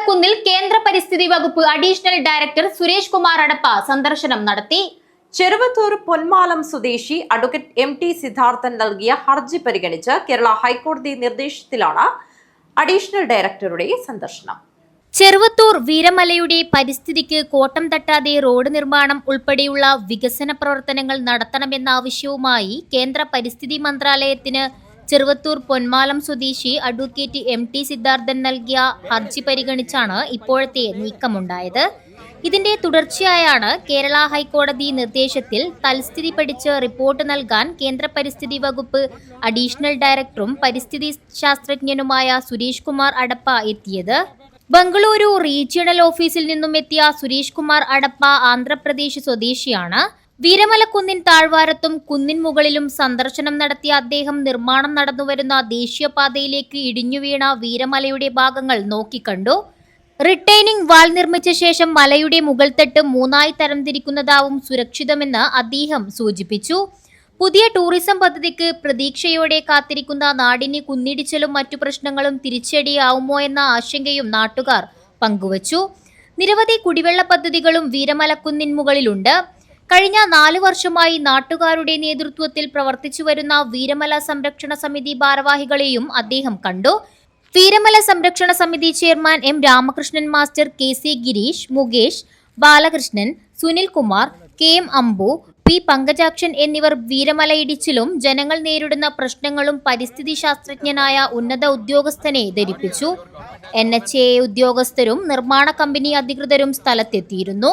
വീരമലക്കുന്നിൽ കേന്ദ്ര പരിസ്ഥിതി വകുപ്പ് അഡീഷണൽ ഡയറക്ടർ സുരേഷ് കുമാർ അടപ്പ സന്ദർശനം നടത്തി. ചെറുവത്തൂർ പൊന്മാലം സ്വദേശി അഡ്വക്കേറ്റ് എം ടി സിദ്ധാർത്ഥൻ നൽകിയ ഹർജി പരിഗണിച്ച് കേരള ഹൈക്കോടതി നിർദ്ദേശത്തിലാണ് അഡീഷണൽ ഡയറക്ടറുടെ സന്ദർശനം. ചെറുവത്തൂർ വീരമലയുടെ പരിസ്ഥിതിക്ക് കോട്ടം തട്ടാതെ റോഡ് നിർമ്മാണം ഉൾപ്പെടെയുള്ള വികസന പ്രവർത്തനങ്ങൾ നടത്തണമെന്ന ആവശ്യവുമായി കേന്ദ്ര പരിസ്ഥിതി മന്ത്രാലയത്തിന് ചെറുവത്തൂർ പൊന്മാലം സ്വദേശി അഡ്വക്കേറ്റ് എം ടി സിദ്ധാർത്ഥൻ നൽകിയ ഹർജി പരിഗണിച്ചാണ് ഇപ്പോഴത്തെ നീക്കമുണ്ടായത്. ഇതിന്റെ തുടർച്ചയായാണ് കേരള ഹൈക്കോടതി നിർദ്ദേശത്തിൽ തൽസ്ഥിതി പഠിച്ച് റിപ്പോർട്ട് നൽകാൻ കേന്ദ്ര പരിസ്ഥിതി വകുപ്പ് അഡീഷണൽ ഡയറക്ടറും പരിസ്ഥിതി ശാസ്ത്രജ്ഞനുമായ സുരേഷ് കുമാർ അടപ്പ എത്തിയത്. ബംഗളൂരു റീജിയണൽ ഓഫീസിൽ നിന്നും എത്തിയ സുരേഷ് കുമാർ അടപ്പ ആന്ധ്രാപ്രദേശ് സ്വദേശിയാണ്. വീരമലക്കുന്നിൻ താഴ്വാരത്തും കുന്നിൻ മുകളിലും സന്ദർശനം നടത്തിയ അദ്ദേഹം നിർമ്മാണം നടന്നുവരുന്ന ദേശീയപാതയിലേക്ക് ഇടിഞ്ഞു വീണ വീരമലയുടെ ഭാഗങ്ങൾ നോക്കിക്കണ്ടു. റിട്ടൈനിങ് വാൾ നിർമ്മിച്ച ശേഷം മലയുടെ മുകൾത്തട്ട് മൂന്നായി തരംതിരിക്കുന്നതാവും സുരക്ഷിതമെന്ന് അദ്ദേഹം സൂചിപ്പിച്ചു. പുതിയ ടൂറിസം പദ്ധതിക്ക് പ്രതീക്ഷയോടെ കാത്തിരിക്കുന്ന നാടിന് കുന്നിടിച്ചലും മറ്റു പ്രശ്നങ്ങളും തിരിച്ചടിയാവുമോ എന്ന ആശങ്കയും നാട്ടുകാർ പങ്കുവച്ചു. നിരവധി കുടിവെള്ള പദ്ധതികളും വീരമലക്കുന്നിൻ മുകളിലുണ്ട്. കഴിഞ്ഞ നാല് വർഷമായി നാട്ടുകാരുടെ നേതൃത്വത്തിൽ പ്രവർത്തിച്ചു വരുന്ന വീരമല സംരക്ഷണ സമിതി ഭാരവാഹികളെയും അദ്ദേഹം കണ്ടു. വീരമല സംരക്ഷണ സമിതി chairman M Ramakrishnan master K C Girish Mukesh Balakrishnan Sunilkumar K M Ambu P Pankajakshan എന്നിവർ വീരമല ഇടിച്ചിലും ജനങ്ങൾ നേരിടുന്ന പ്രശ്നങ്ങളും പരിസ്ഥിതി ശാസ്ത്രജ്ഞനായ ഉന്നത ഉദ്യോഗസ്ഥനെ ധരിപ്പിച്ചു. എൻ ഉദ്യോഗസ്ഥരും നിർമ്മാണ കമ്പനി അധികൃതരും സ്ഥലത്തെത്തിയിരുന്നു.